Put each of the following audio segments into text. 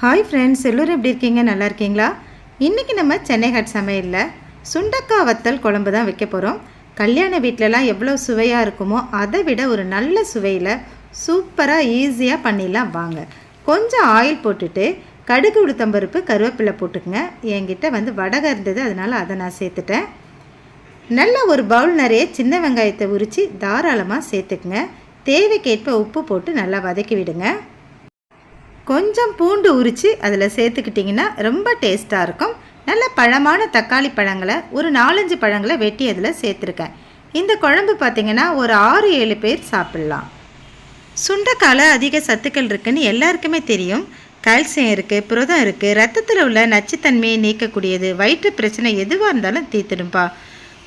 Hi friends எல்லோரும் எப்படி இருக்கீங்க? நல்லா இருக்கீங்களா? இன்றைக்கி நம்ம சென்னை ஹட் சமையலில் சுண்டக்காய் வத்தல் குழம்பு தான் வைக்க போகிறோம் கல்யாண வீட்டிலலாம் எவ்வளோ சுவையாக இருக்குமோ அதை விட ஒரு நல்ல சுவையில் சூப்பராக ஈஸியாக பண்ணிடலாம் வாங்க. கொஞ்சம் ஆயில் போட்டுட்டு கடுகு உளுத்தம்பருப்பு கருவேப்பிலை போட்டுக்கங்க. என்கிட்ட வந்து வடகை இருந்தது அதனால் அதை நான் சேர்த்துட்டேன். நல்ல ஒரு பவுல் நிறைய சின்ன வெங்காயத்தை உரித்து தாராளமாக சேர்த்துக்குங்க. தேவைக்கேற்ப உப்பு போட்டு நல்லா வதக்கி விடுங்க. கொஞ்சம் பூண்டு உரித்து அதில் சேர்த்துக்கிட்டிங்கன்னா ரொம்ப டேஸ்ட்டாக இருக்கும். நல்ல பழமான தக்காளி பழங்களை ஒரு நாலஞ்சு பழங்களை வெட்டி அதில் சேர்த்துருக்கேன் இந்த குழம்பு பார்த்திங்கன்னா ஒரு ஆறு ஏழு பேர் சாப்பிட்லாம். சுண்டைக்கால அதிக சத்துக்கள் இருக்குன்னு எல்லாருக்குமே தெரியும். கால்சியம் இருக்குது புரதம் இருக்குது ரத்தத்தில் உள்ள நச்சுத்தன்மையை நீக்கக்கூடியது வயிற்று பிரச்சனை எதுவாக இருந்தாலும் தீர்த்துடும்பா.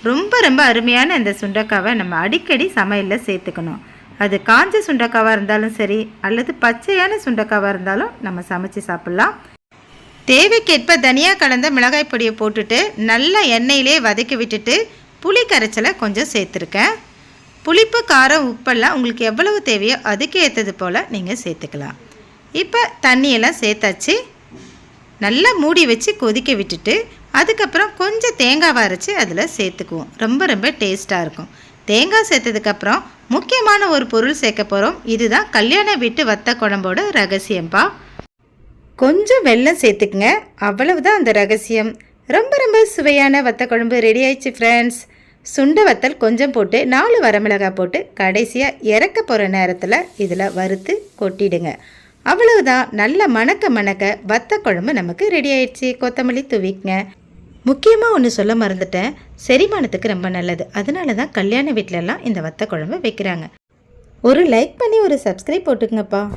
ரொம்ப ரொம்ப அருமையான அந்த சுண்டக்காவை நம்ம அடிக்கடி சமையலில் சேர்த்துக்கணும். அது காஞ்ச சுண்டக்காவாக இருந்தாலும் சரி அல்லது பச்சையான சுண்டக்காவாக இருந்தாலும் நம்ம சமைச்சு சாப்பிட்லாம். தேவைக்கேற்ப தனியாக கலந்த மிளகாய் பொடியை போட்டுட்டு நல்லா எண்ணெயிலே வதக்கி விட்டுட்டு புளி கரைச்சலை கொஞ்சம் சேர்த்துருக்கேன். புளிப்பு காரம் உப்பெல்லாம் உங்களுக்கு எவ்வளவு தேவையோ அதுக்கு ஏற்றது போல் நீங்கள் சேர்த்துக்கலாம். இப்போ தண்ணியெல்லாம் சேர்த்தாச்சு. நல்லா மூடி வச்சு கொதிக்க விட்டுட்டு அதுக்கப்புறம் கொஞ்சம் தேங்காய் அரைச்சி அதில் சேர்த்துக்குவோம். ரொம்ப ரொம்ப டேஸ்ட்டாக இருக்கும். தேங்காய் சேர்த்ததுக்கப்புறம் முக்கியமான ஒரு பொருள் சேர்க்க போகிறோம் இதுதான் கல்யாண வீட்டு வத்த குழம்போட ரகசியம்பா. கொஞ்சம் வெல்லம் சேர்த்துக்குங்க. அவ்வளவுதான் அந்த ரகசியம். ரொம்ப ரொம்ப சுவையான வத்த குழம்பு ரெடி ஆயிடுச்சு ஃப்ரெண்ட்ஸ் சுண்ட வத்தல் கொஞ்சம் போட்டு நாலு வரமிளகாய் போட்டு கடைசியாக இறக்க போகிற நேரத்தில் இதில் வறுத்து கொட்டிடுங்க. அவ்வளவுதான். நல்ல மணக்க மணக்க வத்த குழம்பு நமக்கு ரெடி ஆயிடுச்சு. கொத்தமல்லி தூவிக்குங்க. முக்கியமாக ஒன்று சொல்ல மறந்துட்டேன். செரிமானத்துக்கு ரொம்ப நல்லது. அதனால தான் கல்யாண வீட்டிலலாம் இந்த வத்த குழம்பு வைக்கிறாங்க. ஒரு லைக் பண்ணி ஒரு சப்ஸ்கிரைப் போட்டுக்கங்கப்பா.